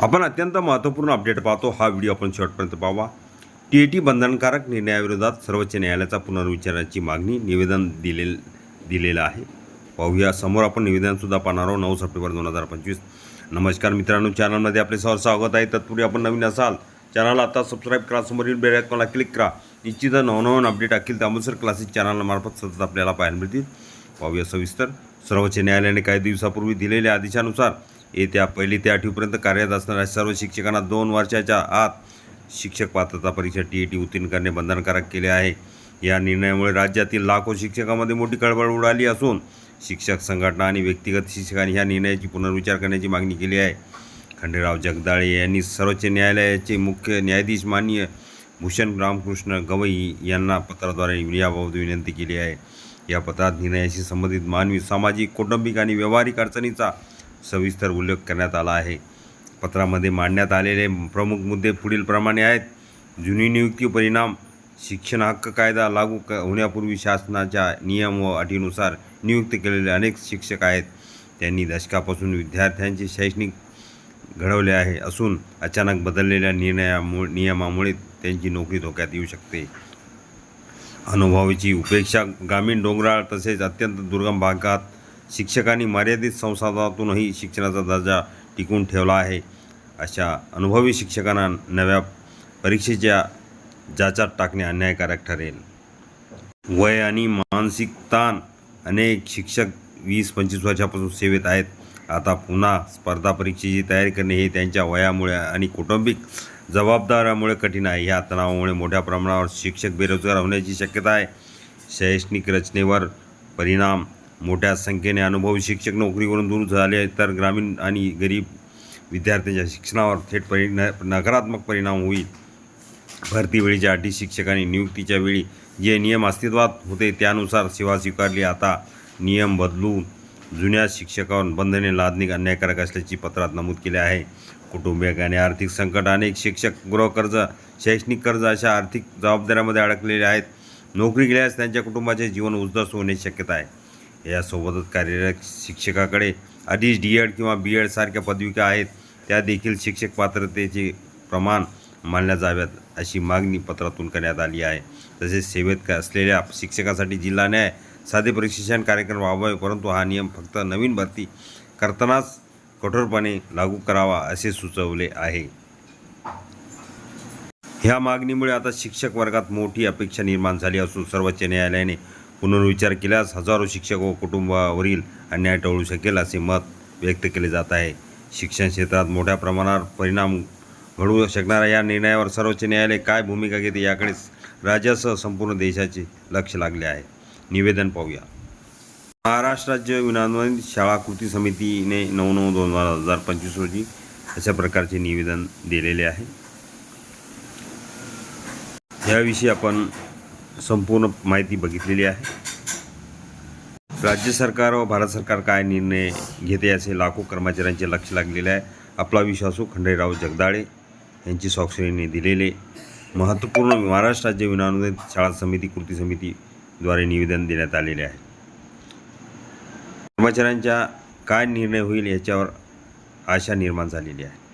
आपण अत्यंत महत्त्वपूर्ण अपडेट पाहतो. हा व्हिडिओ आपण शेवटपर्यंत पाहावा. टी ए टी बंधनकारक निर्णयाविरोधात सर्वोच्च न्यायालयाचा पुनर्विचाराची मागणी निवेदन दिले दिलेलं आहे. पाहूया. समोर आपण निवेदनसुद्धा पाहणार आहोत. नऊ सप्टेंबर दोन हजार पंचवीस. नमस्कार मित्रांनो. चॅनलमध्ये आपले सहर स्वागत आहे. तत्पूर्वी आपण नवीन असाल चॅनलला आता सबस्क्राईब करा. समोरील बेल आयकॉनला क्लिक करा. निश्चित नवनवन अपडेट अखिल त्यामुसर क्लासेस चॅनलमार्फत सतत आपल्याला पाहायला मिळतील. पाहूया सविस्तर. सर्वोच्च न्यायालयाने काही दिवसापूर्वी दिलेल्या आदेशानुसार येत्या पहिली ते आठवीपर्यंत कार्यरत असणाऱ्या सर्व शिक्षकांना दोन वर्षाच्या आत शिक्षक पात्रता परीक्षा टी ए टी उत्तीर्ण करणे बंधनकारक केले आहे. या निर्णयामुळे राज्यातील लाखो शिक्षकांमध्ये मोठी कळबळ उडाली असून शिक्षक संघटना आणि व्यक्तिगत शिक्षकांनी ह्या निर्णयाची पुनर्विचार करण्याची मागणी केली आहे. खंडेराव जगदाळे यांनी सर्वोच्च न्यायालयाचे मुख्य न्यायाधीश माननीय भूषण रामकृष्ण गवई यांना पत्राद्वारे याबाबत विनंती केली आहे. या पत्रात निर्णयाशी संबंधित मानवी सामाजिक कौटुंबिक आणि व्यावहारिक अडचणीचा सविस्तर उल्लेख करण्यात आला आहे. पत्रामध्ये मांडण्यात आलेले प्रमुख मुद्दे पुढीलप्रमाणे आहेत. जुनी नियुक्ती परिणाम शिक्षण हक्क कायदा लागू क होण्यापूर्वी शासनाच्या नियम व अटीनुसार नियुक्त केलेले अनेक शिक्षक आहेत. त्यांनी दशकापासून विद्यार्थ्यांचे शैक्षणिक घडवले आहे असून अचानक बदललेल्या निर्णयामुळे नियमामुळे त्यांची नोकरी धोक्यात येऊ शकते. अनुभवाची उपेक्षा ग्रामीण डोंगराळ तसेच अत्यंत दुर्गम भागात शिक्षकांनी मर्यादित संसाधनातूनही शिक्षणाचा दर्जा टिकून ठेवला आहे. अशा अनुभवी शिक्षकांना नव्या परीक्षेच्या जाचात टाकणे अन्यायकारक ठरेल. वय आणि मानसिक ताण अनेक शिक्षक वीस पंचवीस वर्षापासून सेवेत आहेत. आता पुन्हा स्पर्धा परीक्षेची तयारी करणे हे त्यांच्या वयामुळे आणि कौटुंबिक जबाबदाऱ्यामुळे कठीण आहे. ह्या तणावामुळे मोठ्या प्रमाणावर शिक्षक बेरोजगार होण्याची शक्यता आहे. शैक्षणिक रचनेवर परिणाम मोठ्या संख्येने अनुभवी शिक्षक नोकरीवरून दूर झाले तर ग्रामीण आणि गरीब विद्यार्थ्यांच्या शिक्षणावर थेट परि नकारात्मक परिणाम होईल. भरती वेळीच्या अटी शिक्षकांनी नियुक्तीच्या वेळी जे नियम अस्तित्वात होते त्यानुसार सेवा स्वीकारली. आता नियम बदलून जुन्या शिक्षकांवर बंधने लादणे अन्यायकारक असल्याची पत्रात नमूद केले आहे. कुटुंबिक आणि आर्थिक संकट अनेक शिक्षक गृहकर्ज शैक्षणिक कर्ज अशा आर्थिक जबाबदाऱ्यामध्ये अडकलेले आहेत. नोकरी गेल्यास त्यांच्या कुटुंबाचे जीवन उद्ध्वस्त होण्याची शक्यता आहे. यासोबतच कार्यरत शिक्षकाकडे आधीच डी एड किंवा बी एडसारख्या पदविका आहेत त्या देखील शिक्षक पात्रतेचे प्रमाण मानल्या जाव्यात अशी मागणी पत्रातून करण्यात आली आहे. तसेच सेवेत असलेल्या शिक्षकासाठी जिल्हा न्याय साधे प्रशिक्षण कार्यक्रम राबवावे परंतु हा नियम फक्त नवीन भरती करतानाच कठोरपणे लागू करावा असे सुचवले आहे. ह्या मागणीमुळे आता शिक्षक वर्गात मोठी अपेक्षा निर्माण झाली असून सर्वोच्च न्यायालयाने पुनर्विचार केल्यास हजारो शिक्षक व कुटुंबावरील अन्याय टळू शकेल असे मत व्यक्त केले जात आहे. शिक्षण क्षेत्रात मोठ्या प्रमाणावर परिणाम घडवू शकणाऱ्या या निर्णयावर सर्वोच्च न्यायालय काय भूमिका घेते याकडे राज्यासह संपूर्ण देशाचे लक्ष लागले आहे. निवेदन पाहूया. महाराष्ट्र राज्य विनामूल्य शाळा कृती समितीने नऊ नऊ दोन हजार पंचवीस रोजी अशा प्रकारचे निवेदन दिलेले आहे. याविषयी आपण संपूर्ण माहिती बघितलेली आहे. राज्य सरकार व भारत सरकार काय निर्णय घेते असे लाखो कर्मचाऱ्यांचे लक्ष लागलेले आहे. आपला विश्वासू खंडेराव जगदाळे यांची स्वाक्षरीने दिलेले महत्त्वपूर्ण महाराष्ट्र राज्य विनानुदान शाळा समिती कृती समितीद्वारे निवेदन देण्यात आलेले आहे. कर्मचाऱ्यांच्या काय निर्णय होईल याच्यावर आशा निर्माण झालेली आहे.